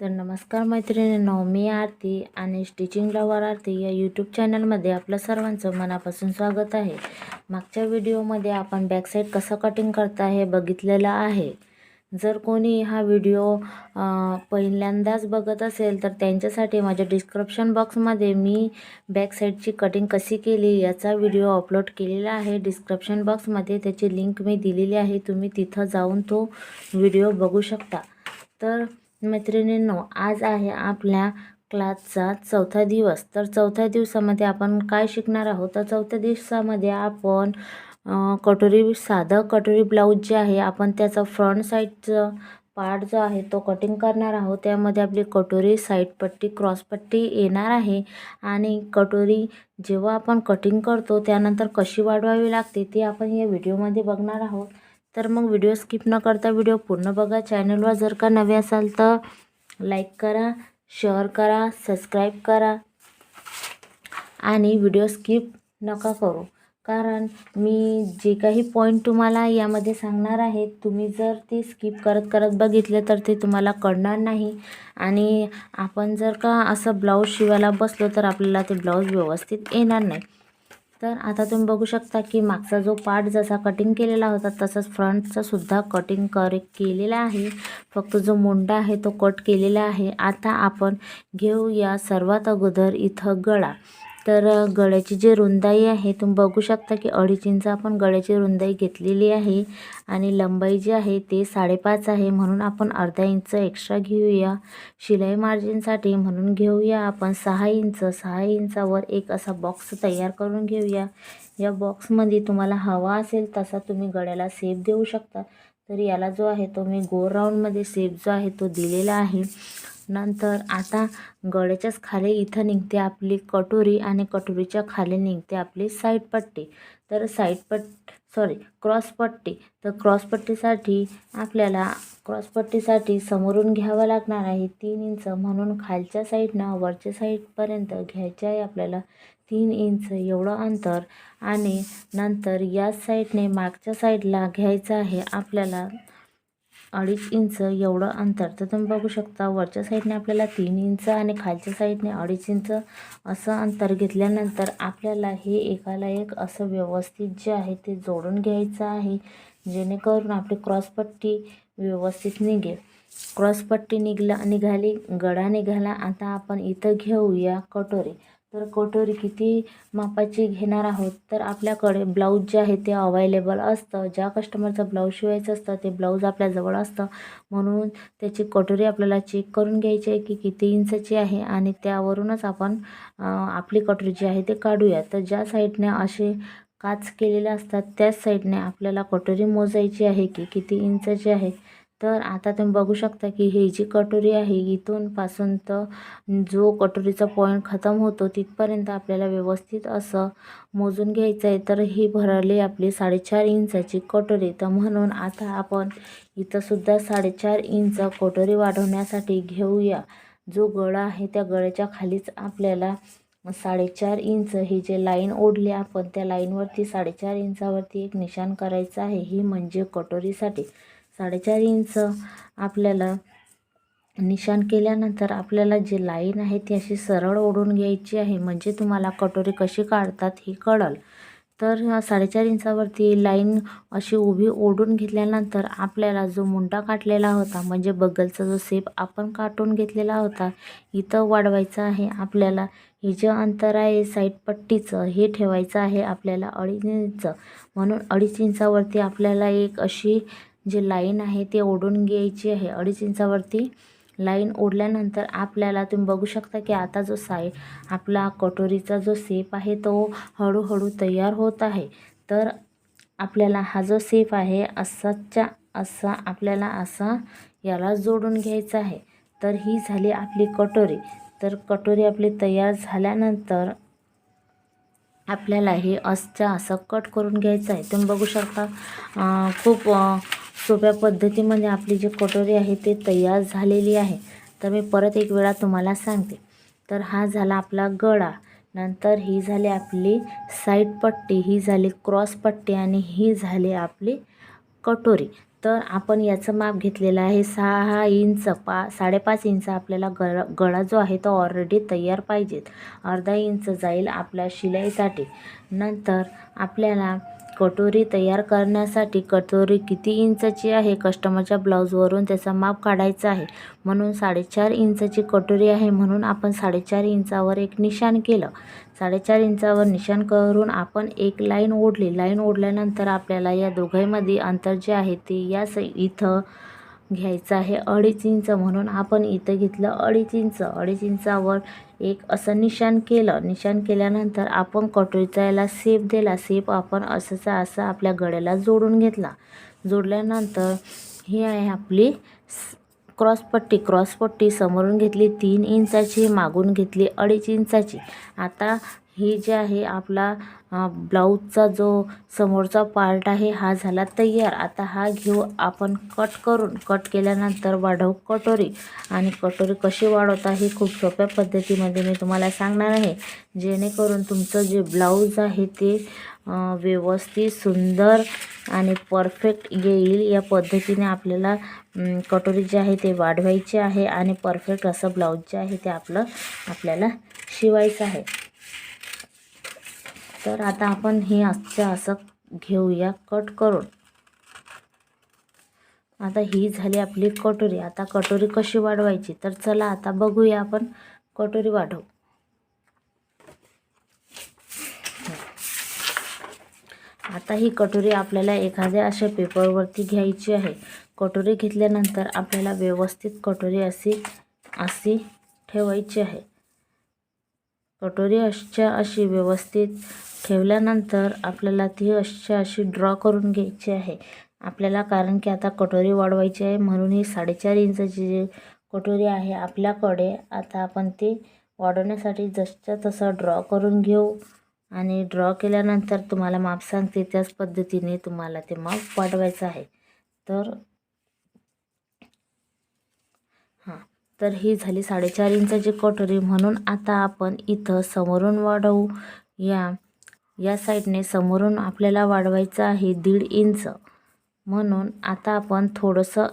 तर नमस्कार मैत्रिणींनो मी आरती आणि स्टिचिंग लवर आरती या यूट्यूब चॅनलमध्ये आपलं सर्वांचं मनापासून स्वागत आहे. मागच्या व्हिडिओमध्ये आपण बॅकसाईड कसं कटिंग करता हे बघितलेलं आहे. जर कोणी हा व्हिडिओ पहिल्यांदाच बघत असेल तर त्यांच्यासाठी माझ्या डिस्क्रिप्शन बॉक्समध्ये मी बॅकसाईडची कटिंग कशी केली याचा व्हिडिओ अपलोड केलेला आहे. डिस्क्रिप्शन बॉक्समध्ये त्याची लिंक मी दिलेली आहे. तुम्ही तिथं जाऊन तो व्हिडिओ बघू शकता. तर मैत्रिणींनो आज आहे आपल्या क्लासचा चौथा दिवस. तर चौथ्या दिवसामध्ये आपण काय शिकणार आहोत? तर चौथ्या दिवसामध्ये आपण कटोरी साधं कटोरी ब्लाऊज जे आहे आपण त्याचा फ्रंट साईडचं पार्ट जो आहे तो कटिंग करणार आहोत. त्यामध्ये आपली कटोरी साईड पट्टी क्रॉस पट्टी येणार आहे. आणि कटोरी जेव्हा आपण कटिंग करतो त्यानंतर कशी वाढवावी लागते ती आपण या व्हिडिओमध्ये बघणार आहोत. तर मग व्हिडिओ स्किप न करता व्हिडिओ पूर्ण बघा. चॅनलवर जर का नवे असाल तर लाईक करा शेअर करा सबस्क्राईब करा. आणि व्हिडिओ स्किप नका करू. कारण मी जे काही पॉईंट तुम्हाला यामध्ये सांगणार आहे तुम्ही जर ते स्किप करत करत बघितले तर ते तुम्हाला कळणार नाही. आणि आपण जर का असं ब्लाऊज शिवायला बसलो तर आपल्याला ते ब्लाऊज व्यवस्थित येणार नाही. तर आता तुम्ही बघू शकता की मागचा जो पार्ट जसा कटिंग केलेला होता तसंच फ्रंटचा सुद्धा कटिंग कर केलेला आहे. फक्त जो मुंडा आहे तो कट केलेला आहे. आता आपण घेऊया सर्वात अगोदर इथं गळा. तर गळ्याची जी रुंदाई आहे तुम्ही बघू शकता की अडीच इंच आपण गळ्याची रुंदाई घेतलेली आहे आणि लंबाई जी आहे ते साडेपाच आहे. म्हणून आपण अर्धा इंच एक्स्ट्रा घेऊया. शिलाई मार्जिनसाठी म्हणून घेऊया आपण सहा इंच. सहा इंचावर एक असा बॉक्स तयार करून घेऊया. या बॉक्समध्ये तुम्हाला हवा असेल तसा तुम्ही गळ्याला सेप देऊ शकता. तर याला जो आहे तो मी गोल राऊंडमध्ये सेप जो आहे तो दिलेला आहे. नंतर आता गळ्याच्याच खाली इथं निघते आपली कटोरी आणि कटोरीच्या खाली निघते आपली साईड पट्टी. तर साईड पट सॉरी क्रॉस पट्टी. तर क्रॉस पट्टीसाठी आपल्याला क्रॉस पट्टीसाठी समोरून घ्यावं लागणार आहे तीन इंच. म्हणून खालच्या साईडनं वरच्या साईडपर्यंत घ्यायचे आहे आपल्याला तीन इंच एवढं अंतर. आणि नंतर या साईडने मागच्या साईडला घ्यायचं आहे आपल्याला अडीच इंच एवढं अंतर. तर तुम्ही बघू शकता वरच्या साईडने आपल्याला तीन इंच आणि खालच्या साईडने अडीच इंच असं अंतर घेतल्यानंतर आपल्याला हे एकाला एक असं व्यवस्थित जे आहे ते जोडून घ्यायचं आहे जेणेकरून आपली क्रॉसपट्टी व्यवस्थित निघेल. क्रॉसपट्टी निघला निघाली गळा निघाला. आता आपण इथं घेऊया कटोरी. तर कटोरी किती मापाची घेणार आहोत? तर आपल्याकडे ब्लाऊज जे आहे ते अवायलेबल असतं. ज्या कस्टमरचं ब्लाऊज शिवायचं असतं ते ब्लाऊज आपल्याजवळ असतं. म्हणून त्याची कटोरी आपल्याला चेक करून घ्यायची आहे की किती इंचची आहे आणि त्यावरूनच आपण आपली कटोरी जी आहे ते काढूया. तर ज्या साईडने असे काच केलेले असतात त्याच साईडने आपल्याला कटोरी मोजायची आहे की किती इंचची आहे तर आता तुम्ही बघू शकता की ही जी कटोरी आहे इथूनपासून तर जो कटोरीचा पॉईंट खतम होतो तिथपर्यंत आपल्याला व्यवस्थित असं मोजून घ्यायचं आहे तर ही भरली आपली साडेचार इंचाची कटोरी. तर म्हणून आता आपण इथंसुद्धा साडेचार इंच कटोरी वाढवण्यासाठी घेऊया. जो गळा आहे त्या गळ्याच्या खालीच आपल्याला साडेचार इंच ही जे लाईन ओढली आपण त्या लाईनवरती साडेचार इंचावरती एक निशाण करायचं आहे. ही म्हणजे कटोरीसाठी. साडेचार इंच आपल्याला निशाण केल्यानंतर आपल्याला जी लाईन आहे ती अशी सरळ ओढून घ्यायची आहे. म्हणजे तुम्हाला कटोरी कशी काढतात ही कळल. तर साडेचार इंचावरती लाईन अशी उभी ओढून घेतल्यानंतर आपल्याला जो मुंडा काटलेला होता म्हणजे बगलचा जो सेप आपण काटून घेतलेला होता इथं वाढवायचा आहे. आपल्याला हे जे अंतर आहे साईड पट्टीचं हे ठेवायचं आहे आपल्याला अडीच इंच. म्हणून अडीच इंचावरती आपल्याला एक अशी जे लाईन आहे ते ओढून घ्यायची आहे. अडीच इंचावरती लाईन ओढल्यानंतर आपल्याला तुम्ही बघू शकता की आता जो साई आपला कटोरीचा जो सेप आहे तो हळूहळू तयार होत आहे. तर आपल्याला हा जो सेप आहे असाच्या असा आपल्याला असा याला जोडून घ्यायचा आहे. तर ही झाली आपली कटोरी. तर कटोरी आपली तयार झाल्यानंतर आपल्याला हे असच्या असं कट करून घ्यायचं आहे. तुम्ही बघू शकता खूप सोप्या पद्धतीमध्ये आपली जी कटोरी आहे ते तयार झालेली आहे. तर मी परत एक वेळा तुम्हाला सांगते. तर हा झाला आपला गळा. नंतर ही झाली आपली साईड पट्टी ही झाली क्रॉस पट्टी आणि ही झाली आपली कटोरी. तर आपण याचं माप घेतलेलं आहे सहा इंच पा साडेपाच इंच आपल्याला गळ गळा जो आहे तो ऑलरेडी तयार पाहिजेत. अर्धा इंच जाईल आपल्या शिलाईसाठी नंतर आपल्याला कटोरी तयार करण्यासाठी कटोरी किती इंचची आहे? कस्टमरच्या ब्लाऊजवरून त्याचा माप काढायचा आहे. म्हणून साडेचार इंचची कटोरी आहे म्हणून आपण साडेचार इंचावर एक निशाण केलं. साडेचार इंचावर निशाण करून आपण एक लाईन ओढली. लाईन ओढल्यानंतर आपल्याला या दोघांमध्ये अंतर जे आहे ते या स इथं घ्यायचं आहे. अडीच इंच म्हणून आपण इथं घेतलं अडीच इंच. अडीच इंचावर एक असं निशाण केलं. निशाण केल्यानंतर आपण कटोरीचा याला सेप दिला. सेप आपण असंचा असं आपल्या गळ्याला जोडून घेतला. जोडल्यानंतर ही आहे आपली क्रॉसपट्टी क्रॉसपट्टी समोरून घेतली तीन इंचाची मागून घेतली अडीच इंचाची. आता ही जे आहे आपला ब्लाऊजचा जो समोरचा पार्ट आहे हा झाला तयार. आता हा घेऊ आपण कट करून. कट केल्यानंतर वाढव कटोरी. आणि कटोरी कशी वाढवता हे खूप सोप्या पद्धतीमध्ये मी तुम्हाला सांगणार आहे. जेणेकरून तुमचं जे ब्लाऊज आहे ते व्यवस्थित सुंदर आणि परफेक्ट येईल. या पद्धतीने आपल्याला कटोरी जे आहे ते वाढवायचे आहे आणि परफेक्ट असं ब्लाऊज जे आहे ते आपलं आपल्याला शिवायचं आहे. तर आता आपण हे असं असं घेऊया कट करून. आता ही झाली आपली कटोरी. आता कटोरी कशी वाढवायची? तर चला आता बघूया आपण कटोरी वाढवू. आता ही कटोरी आपल्याला एखाद्या अशा पेपरवरती घ्यायची आहे. कटोरी घेतल्यानंतर आपल्याला व्यवस्थित कटोरी अशी अशी ठेवायची आहे. कटोरी अशा अशी व्यवस्थित ठेवल्यानंतर आपल्याला ती अशा अशी ड्रॉ करून घ्यायची आहे. आपल्याला कारण की आता कटोरी वाढवायची आहे म्हणून ही साडेचार इंचाची जी कटोरी आहे आपल्याकडे आता आपण ती वाढवण्यासाठी जसच्या तसं ड्रॉ करून घेऊ. आणि ड्रॉ केल्यानंतर तुम्हाला माप सांगते त्याच पद्धतीने तुम्हाला ते माप वाढवायचं आहे. तर हां तर ही झाली साडेचार इंचाची कटोरी. म्हणून आता आपण इथं समोरून वाढवू. या या साईडने समोरून आपल्याला वाढवायचं आहे दीड इंच. म्हणून आता आपण थोडंसं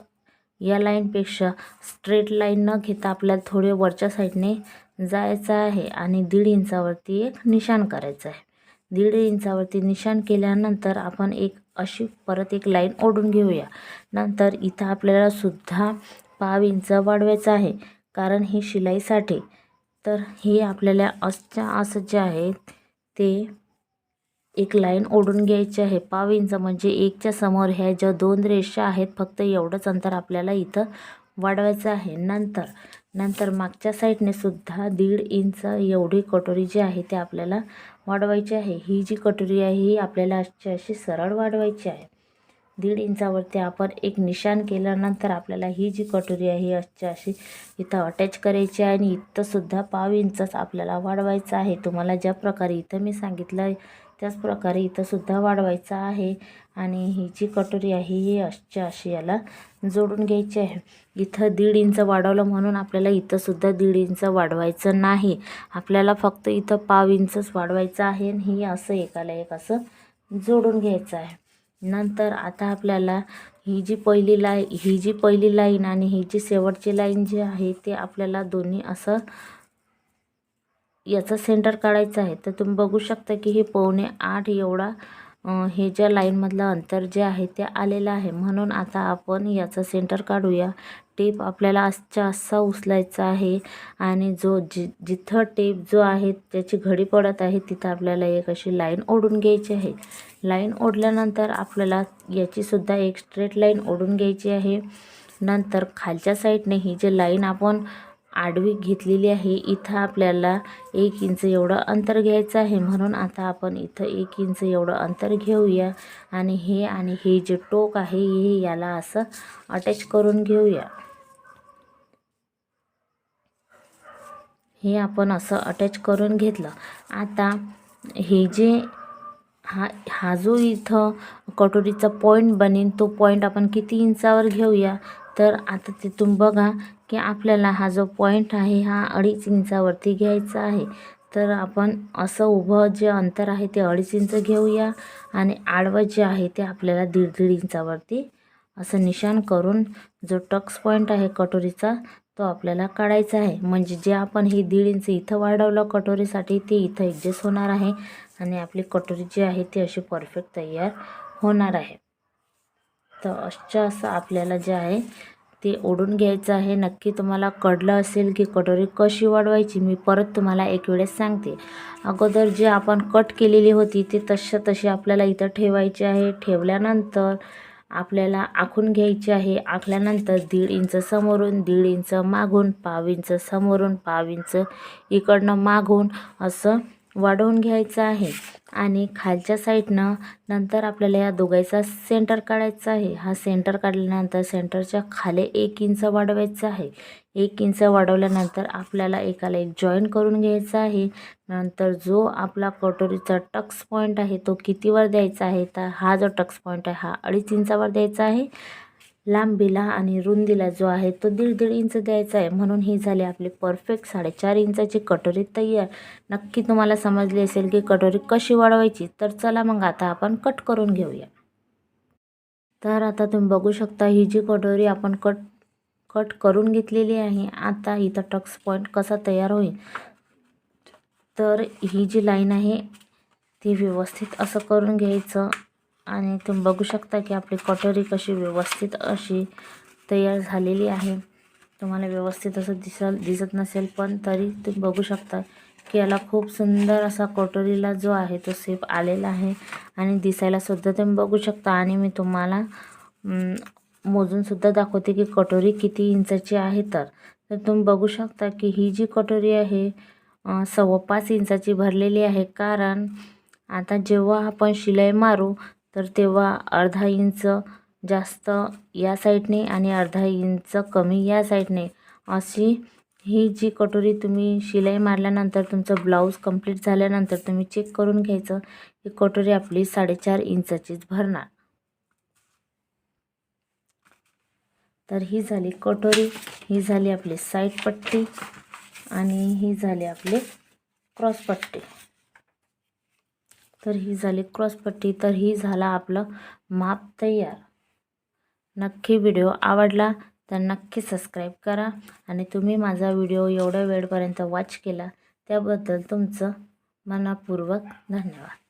या लाईनपेक्षा स्ट्रेट लाईन न घेता आपल्याला थोडे वरच्या साईडने जायचं आहे आणि दीड इंचावरती एक निशाण करायचं आहे. दीड इंचावरती निशाण केल्यानंतर आपण एक अशी परत एक लाईन ओढून घेऊया. नंतर इथं आपल्याला सुद्धा पाव इंच वाढवायचं आहे. कारण ही शिलाईसाठी तर ही आपल्याला असच्या असं जे आहे ते एक लाईन ओढून घ्यायची आहे. पाव इंच म्हणजे एकच्या समोर ह्या ज्या दोन रेषा आहेत फक्त एवढंच अंतर आपल्याला इथं वाढवायचं आहे. नंतर नंतर मागच्या साईडने सुद्धा दीड इंच एवढी कटोरी जी आहे ते आपल्याला वाढवायची आहे. ही जी कटोरी आहे ही आपल्याला अशी अशी सरळ वाढवायची आहे. दीड इंचावरती आपण एक निशाण केल्यानंतर आपल्याला ही जी कटोरी आहे अशी अशी इथं अटॅच करायची आहे आणि इथंसुद्धा पाव इंचच आपल्याला वाढवायचं आहे. तुम्हाला ज्या प्रकारे इथं मी सांगितलं आहे त्याचप्रकारे इथंसुद्धा वाढवायचं आहे आणि ही जी कटोरी आहे ही अशा अशी याला जोडून घ्यायची आहे. इथं दीड इंच वाढवलं म्हणून आपल्याला इथंसुद्धा दीड इंच वाढवायचं नाही. आपल्याला फक्त इथं पाव इंचच वाढवायचं आहे आणि ही असं एकाला एक असं जोडून घ्यायचं आहे. नंतर आता आपल्याला ही जी पहिली लाईन ही जी पहिली लाईन आणि ही जी शेवटची लाईन जी आहे ते आपल्याला दोन्ही असं याचं सेंटर काढायचं आहे. तर तुम्ही बघू शकता की हे पावणे आठ एवढा हे ज्या लाईनमधलं अंतर जे आहे ते आलेलं आहे. म्हणून आता आपण याचं सेंटर काढूया. टेप आपल्याला आजच्या असा उचलायचा आहे. आणि जो जि जिथं टेप जो आहे त्याची घडी पडत आहे तिथं आपल्याला एक अशी लाईन ओढून घ्यायची आहे. लाईन ओढल्यानंतर आपल्याला याचीसुद्धा एक स्ट्रेट लाईन ओढून घ्यायची आहे. नंतर खालच्या साईडने ही जे लाईन आपण आडवी घेतलेली आहे इथं आपल्याला एक इंच एवढं अंतर घ्यायचं आहे. म्हणून आता आपण इथं एक इंच एवढं अंतर घेऊया. आणि हे आणि हे जे टोक आहे हे याला असं अटॅच करून घेऊया. हे आपण असं अटॅच करून घेतलं. आता हे जे हा हा जो इथं कटोरीचा पॉईंट बनेन तो पॉईंट आपण किती इंचावर घेऊया? तर आता तिथून बघा की आपल्याला हा जो पॉईंट आहे हा अडीच इंचावरती घ्यायचा आहे. तर आपण असं उभं जे अंतर आहे ते अडीच इंच घेऊया आणि आडवं जे आहे ते आपल्याला दीड दीड इंचावरती असं निशाण करून जो टक्स पॉईंट आहे कटोरीचा तो आपल्याला काढायचा आहे. म्हणजे जे आपण हे दीड इंच इथं वाढवलं कटोरीसाठी ते इथं ॲडजस्ट होणार आहे आणि आपली कटोरी जी आहे ती अशी परफेक्ट तयार होणार आहे. तर अशा असं आपल्याला जे आहे ते ओढून घ्यायचं आहे. नक्की तुम्हाला कळलं असेल की कटोरी कशी वाढवायची मी परत तुम्हाला एक वेळेस सांगते. अगोदर जे आपण कट केलेली होती ते तशा तशी आपल्याला इथं ठेवायची आहे. ठेवल्यानंतर आपल्याला आखून घ्यायची आहे. आखल्यानंतर दीड इंच समोरून दीड इंच मागून पाव इंच समोरून पाव इंच इकडनं मागून असं वाढवून घ्यायचं आहे. आणि खालच्या साईडनं नंतर आपल्याला या दोघांचा सेंटर काढायचा आहे. हा सेंटर काढल्यानंतर सेंटरच्या खाली एक इंच वाढवायचं आहे. एक इंच वाढवल्यानंतर आपल्याला एकाला एक जॉईन करून घ्यायचा आहे. नंतर जो आपला कटोरीचा टक्स पॉईंट आहे तो कितीवर द्यायचा आहे? तर हा जो टक्स पॉईंट आहे हा अडीच इंचावर द्यायचा आहे. लांबीला आणि रुंदीला जो आहे तो दीड दीड इंच द्यायचा आहे. म्हणून ही झाली आपली परफेक्ट साडेचार इंचाची कटोरी तयार. नक्की तुम्हाला समजली असेल की कटोरी कशी वाढवायची? तर चला मग आता आपण कट करून घेऊया. तर आता तुम्ही बघू शकता ही जी कटोरी आपण कट कट करून घेतलेली आहे. आता इथं टक्स पॉईंट कसा तयार होईल? तर ही जी लाईन आहे ती व्यवस्थित असं करून घ्यायचं. आणि तुम्ही बघू शकता की आपली कटोरी कशी व्यवस्थित अशी तयार झालेली आहे. तुम्हाला व्यवस्थित असं दिसल दिसत नसेल पण तरी तुम्ही बघू शकता की याला खूप सुंदर असा कटोरीला जो आहे तो सेप आलेला आहे. आणि दिसायलासुद्धा तुम्ही बघू शकता. आणि मी तुम्हाला मोजूनसुद्धा दाखवते की कटोरी किती इंचाची आहे तर. तर तुम्ही बघू शकता की ही जी कटोरी आहे सव्वा पाच इंचाची भरलेली आहे. कारण आता जेव्हा आपण शिलाई मारू तर तेव्हा अर्धा इंच जास्त या साईडने आणि अर्धा इंच कमी या साईडने अशी ही जी कटोरी तुम्ही शिलाई मारल्यानंतर तुमचं ब्लाऊज कंप्लीट झाल्यानंतर तुम्ही चेक करून घ्यायचं ही कटोरी आपली साडेचार इंचाचीच भरणार. तर ही झाली कटोरी ही झाली आपली साईड पट्टी आणि ही झाली आपली क्रॉस पट्टी. तर ही झाली क्रॉसपट्टी तर ही झाला आपलं माप तयार. नक्की व्हिडिओ आवडला तर नक्की सबस्क्राईब करा आणि तुम्ही माझा व्हिडिओ एवढ्या वेळपर्यंत वॉच केला त्याबद्दल तुमचं मनापूर्वक धन्यवाद.